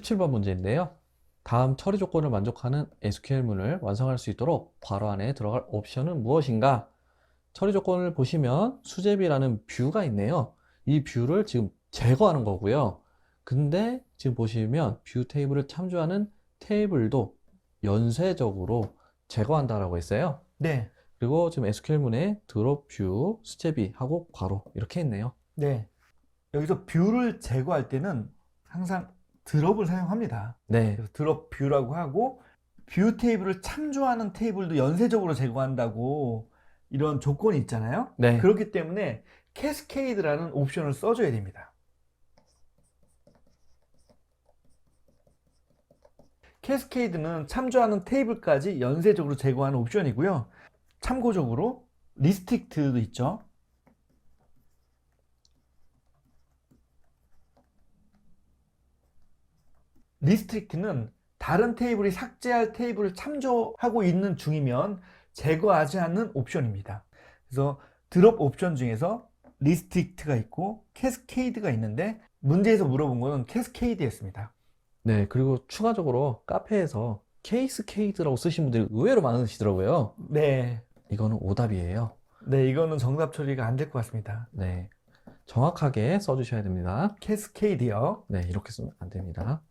17번 문제인데요. 다음 처리 조건을 만족하는 SQL문을 완성할 수 있도록 괄호 안에 들어갈 옵션은 무엇인가? 처리 조건을 보시면 수제비라는 뷰가 있네요. 이 뷰를 지금 제거하는 거고요. 근데 지금 보시면 뷰 테이블을 참조하는 테이블도 연쇄적으로 제거한다라고 했어요. 네. 그리고 지금 SQL문에 드롭 뷰, 수제비 하고 괄호 이렇게 있네요. 네. 여기서 뷰를 제거할 때는 항상 드롭을 사용합니다. 네, 그래서 드롭 뷰라고 하고 뷰 테이블을 참조하는 테이블도 연쇄적으로 제거한다고 이런 조건이 있잖아요. 네, 그렇기 때문에 캐스케이드라는 옵션을 써줘야 됩니다. 캐스케이드는 참조하는 테이블까지 연쇄적으로 제거하는 옵션이고요. 참고적으로 리스틱트도 있죠. 리스트릭트는 다른 테이블이 삭제할 테이블을 참조하고 있는 중이면 제거하지 않는 옵션입니다. 그래서 드롭 옵션 중에서 리스트릭트가 있고 캐스케이드가 있는데 문제에서 물어본 거는 캐스케이드였습니다. 네. 그리고 추가적으로 카페에서 케이스케이드라고 쓰신 분들이 의외로 많으시더라고요. 네. 이거는 오답이에요. 네, 이거는 정답 처리가 안 될 것 같습니다. 네. 정확하게 써주셔야 됩니다. 캐스케이드요. 네, 이렇게 쓰면 안 됩니다.